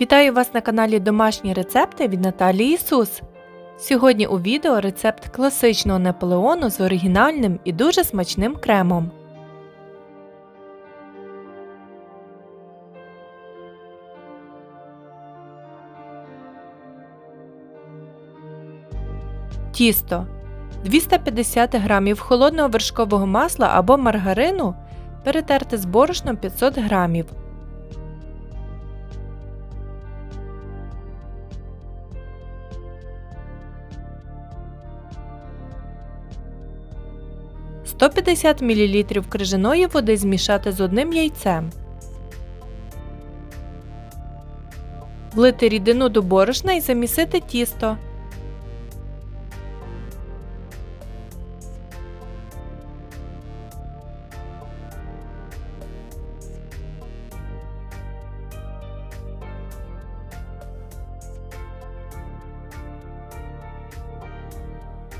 Вітаю вас на каналі Домашні рецепти від Наталії Ісус. Сьогодні у відео рецепт класичного наполеону з оригінальним і дуже смачним кремом. Тісто 250 г холодного вершкового масла або маргарину перетерти з борошном 500 г. – 150 мл крижаної води змішати з одним яйцем. Влити рідину до борошна і замісити тісто.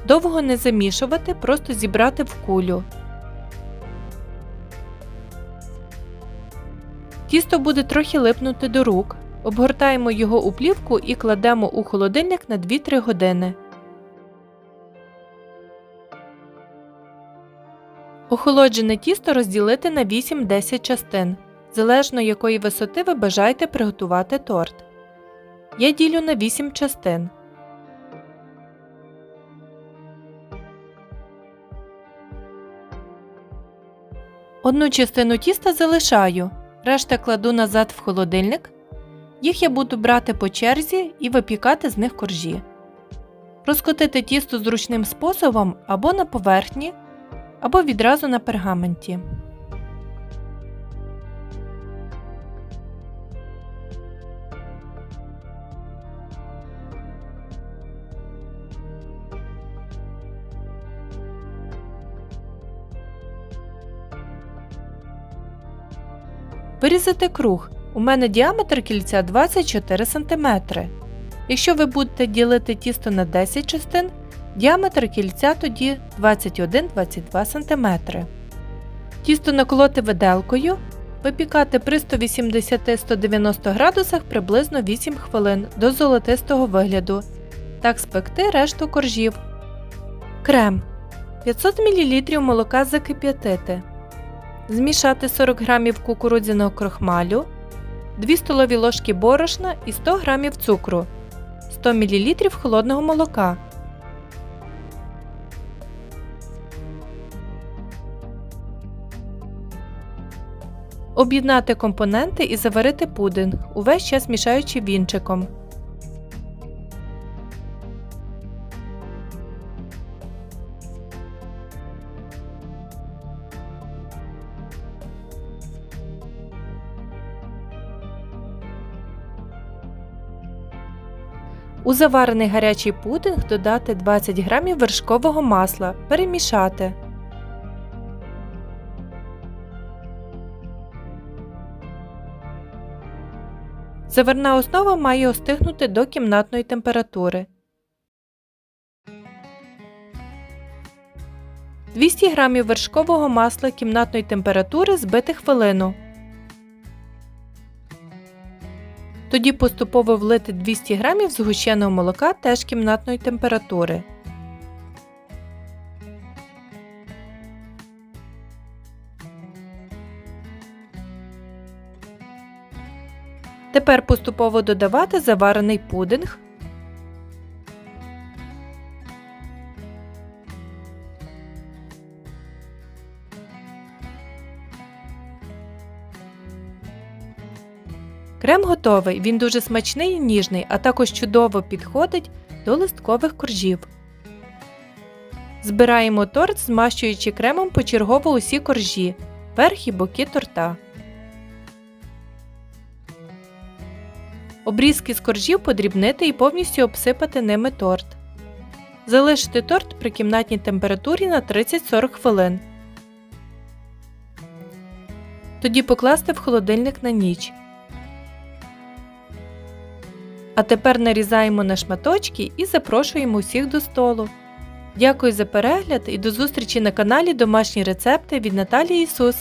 Довго не замішувати, просто зібрати в кулю. Тісто буде трохи липнути до рук. Обгортаємо його у плівку і кладемо у холодильник на 2-3 години. Охолоджене тісто розділити на 8-10 частин, залежно якої висоти ви бажаєте приготувати торт. Я ділю на 8 частин. Одну частину тіста залишаю, решта кладу назад в холодильник. Їх я буду брати по черзі і випікати з них коржі. Розкотити тісто зручним способом або на поверхні, або відразу на пергаменті. Вирізати круг. У мене діаметр кільця 24 см. Якщо ви будете ділити тісто на 10 частин, діаметр кільця тоді 21-22 см. Тісто наколоти виделкою, випікати при 180-190 градусах приблизно 8 хвилин до золотистого вигляду. Так спекти решту коржів. Крем 500 мл молока закип'ятити. Змішати 40 г кукурудзяного крохмалю, 2 столові ложки борошна і 100 г цукру, 100 мл холодного молока. Об'єднати компоненти і заварити пудинг, увесь час мішаючи вінчиком. У заварений гарячий пудинг додати 20 г вершкового масла, перемішати. Заварна основа має остигнути до кімнатної температури. 200 г вершкового масла кімнатної температури збити хвилину. Тоді поступово влити 200 г згущеного молока теж кімнатної температури. Тепер поступово додавати заварений пудинг. Крем готовий, він дуже смачний і ніжний, а також чудово підходить до листкових коржів. Збираємо торт, змащуючи кремом почергово усі коржі, верх і боки торта. Обрізки з коржів подрібнити і повністю обсипати ними торт. Залишити торт при кімнатній температурі на 30-40 хвилин. Тоді покласти в холодильник на ніч. А тепер нарізаємо на шматочки і запрошуємо усіх до столу. Дякую за перегляд і до зустрічі на каналі Домашні рецепти від Наталії Ісус.